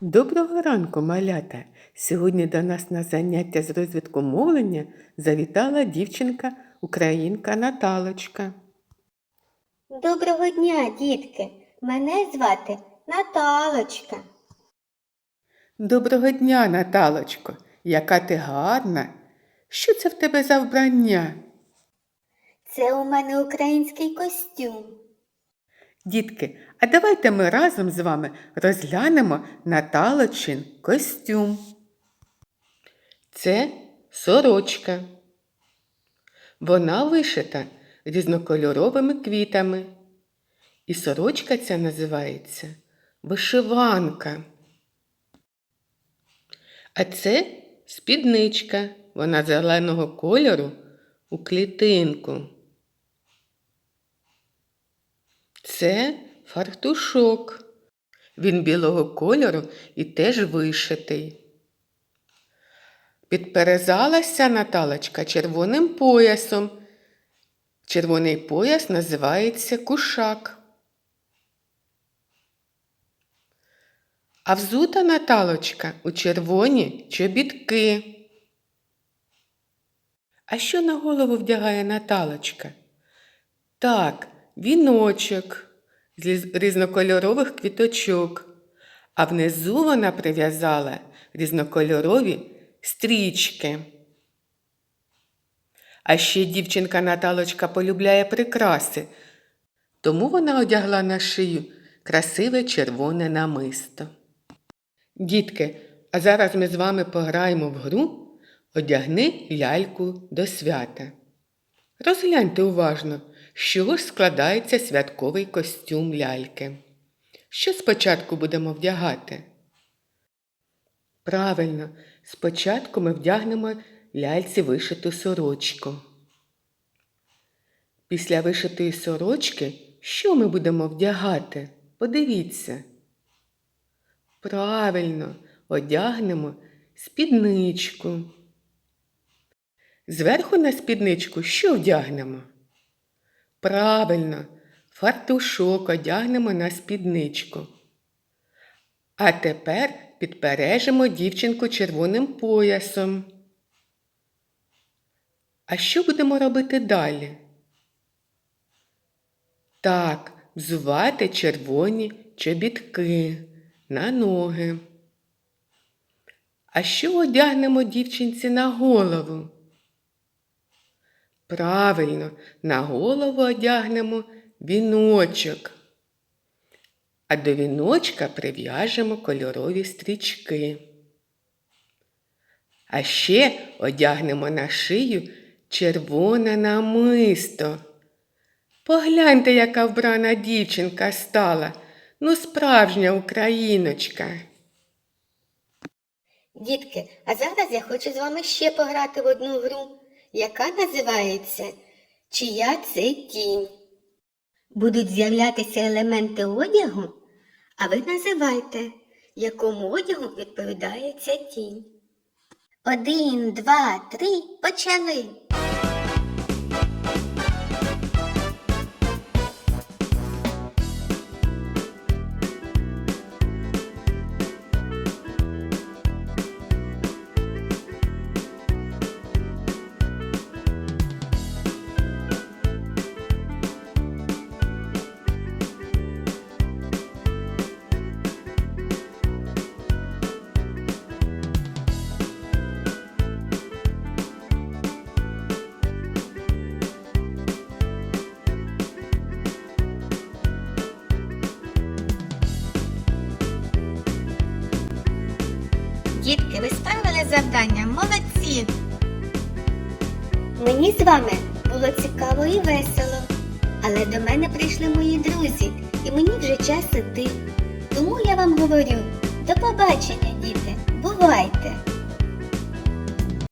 Доброго ранку, малята! Сьогодні до нас на заняття з розвитку мовлення завітала дівчинка українка Наталочка. Доброго дня, дітки! Мене звати Наталочка. Доброго дня, Наталочко! Яка ти гарна! Що це в тебе за вбрання? Це у мене український костюм. Дітки, а давайте ми разом з вами розглянемо Наталочин костюм. Це сорочка. Вона вишита різнокольоровими квітами. І сорочка ця називається вишиванка. А це спідничка. Вона зеленого кольору у клітинку. Це фартушок. Він білого кольору і теж вишитий. Підперезалася Наталочка червоним поясом. Червоний пояс називається кушак. А взута Наталочка у червоні чобітки. А що на голову вдягає Наталочка? Так, віночок з різнокольорових квіточок, а внизу вона прив'язала різнокольорові стрічки. А ще дівчинка Наталочка полюбляє прикраси, тому вона одягла на шию красиве червоне намисто. Дітки, а зараз ми з вами пограємо в гру Одягни ляльку до свята. Розгляньте уважно, чого ж складається святковий костюм ляльки. Що спочатку будемо вдягати? Правильно, спочатку ми вдягнемо ляльці вишиту сорочку. Після вишитої сорочки що ми будемо вдягати? Подивіться. Правильно, одягнемо спідничку. Зверху на спідничку що вдягнемо? Правильно, фартушок одягнемо на спідничку. А тепер підпережемо дівчинку червоним поясом. А що будемо робити далі? Так, взувати червоні чобітки на ноги. А що одягнемо дівчинці на голову? Правильно, на голову одягнемо віночок. А до віночка прив'яжемо кольорові стрічки. А ще одягнемо на шию червоне намисто. Погляньте, яка вбрана дівчинка стала, ну справжня україночка. Дітки, а зараз я хочу з вами ще пограти в одну гру, яка називається Чия це тінь. Будуть з'являтися елементи одягу, а ви називайте, якому одягу відповідає ця тінь. Один, два, три, почали. Дітки, ви справили завдання, молодці. Мені з вами було цікаво і весело, але до мене прийшли мої друзі, і мені вже час іти. Тому я вам говорю, до побачення, діти, бувайте!